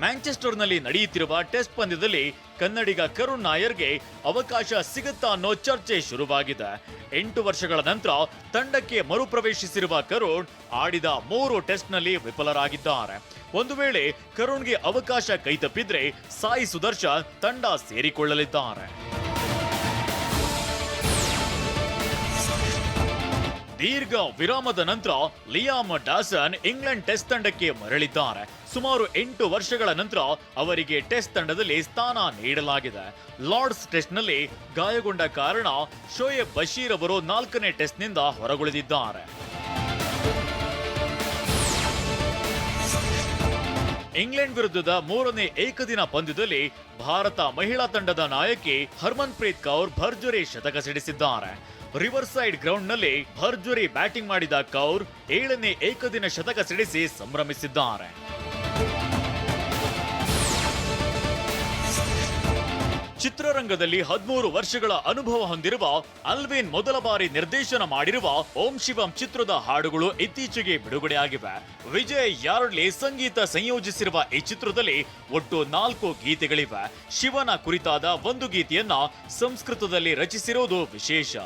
ಮ್ಯಾಂಚೆಸ್ಟರ್ನಲ್ಲಿ ನಡೆಯುತ್ತಿರುವ ಟೆಸ್ಟ್ ಪಂದ್ಯದಲ್ಲಿ ಕನ್ನಡಿಗ ಕರುಣ್ ನಾಯರ್ಗೆ ಅವಕಾಶ ಸಿಗುತ್ತಾ ಅನ್ನೋ ಚರ್ಚೆ ಶುರುವಾಗಿದೆ. ಎಂಟು ವರ್ಷಗಳ ನಂತರ ತಂಡಕ್ಕೆ ಮರುಪ್ರವೇಶಿಸಿರುವ ಕರುಣ್ ಆಡಿದ ಮೂರು ಟೆಸ್ಟ್ನಲ್ಲಿ ವಿಫಲರಾಗಿದ್ದಾರೆ. ಒಂದು ವೇಳೆ ಕರುಣ್ಗೆ ಅವಕಾಶ ಕೈತಪ್ಪಿದ್ರೆ ಸಾಯಿ ಸುದರ್ಶನ್ ತಂಡ ಸೇರಿಕೊಳ್ಳಲಿದ್ದಾರೆ. ದೀರ್ಘ ವಿರಾಮದ ನಂತರ ಲಿಯಾಮ್ ಡಾಸನ್ ಇಂಗ್ಲೆಂಡ್ ಟೆಸ್ಟ್ ತಂಡಕ್ಕೆ ಮರಳಿದ್ದಾರೆ. ಸುಮಾರು ಎಂಟು ವರ್ಷಗಳ ನಂತರ ಅವರಿಗೆ ಟೆಸ್ಟ್ ತಂಡದಲ್ಲಿ ಸ್ಥಾನ ನೀಡಲಾಗಿದೆ. ಲಾರ್ಡ್ಸ್ ಟೆಸ್ಟ್ನಲ್ಲಿ ಗಾಯಗೊಂಡ ಕಾರಣ ಶೋಯೆಬ್ ಬಶೀರ್ ಅವರು ನಾಲ್ಕನೇ ಟೆಸ್ಟ್ನಿಂದ ಹೊರಗುಳಿದಿದ್ದಾರೆ. ಇಂಗ್ಲೆಂಡ್ ವಿರುದ್ಧದ ಮೂರನೇ ಏಕದಿನ ಪಂದ್ಯದಲ್ಲಿ ಭಾರತ ಮಹಿಳಾ ತಂಡದ ನಾಯಕಿ ಹರ್ಮನ್ ಪ್ರೀತ್ ಕೌರ್ ಭರ್ಜರಿ ಶತಕ ಸಿಡಿಸಿದ್ದಾರೆ ರಿವರ್ ಸೈಡ್ ಗ್ರೌಂಡ್ನಲ್ಲಿ ಭರ್ಜರಿ ಬ್ಯಾಟಿಂಗ್ ಮಾಡಿದ ಕೌರ್ ಏಳನೇ ಏಕದಿನ ಶತಕ ಸಿಡಿಸಿ ಸಂಭ್ರಮಿಸಿದ್ದಾರೆ. ಚಿತ್ರರಂಗದಲ್ಲಿ ಹದಿಮೂರು ವರ್ಷಗಳ ಅನುಭವ ಹೊಂದಿರುವ ಅಲ್ವಿನ್ ಮೊದಲ ಬಾರಿ ನಿರ್ದೇಶನ ಮಾಡಿರುವ ಓಂ ಶಿವಂ ಚಿತ್ರದ ಹಾಡುಗಳು ಇತ್ತೀಚೆಗೆ ಬಿಡುಗಡೆಯಾಗಿವೆ. ವಿಜಯ್ ಯಾರ್ಡ್ಲಿ ಸಂಗೀತ ಸಂಯೋಜಿಸಿರುವ ಈ ಚಿತ್ರದಲ್ಲಿ ಒಟ್ಟು ನಾಲ್ಕು ಗೀತೆಗಳಿವೆ. ಶಿವನ ಕುರಿತಾದ ಒಂದು ಗೀತೆಯನ್ನ ಸಂಸ್ಕೃತದಲ್ಲಿ ರಚಿಸಿರುವುದು ವಿಶೇಷ.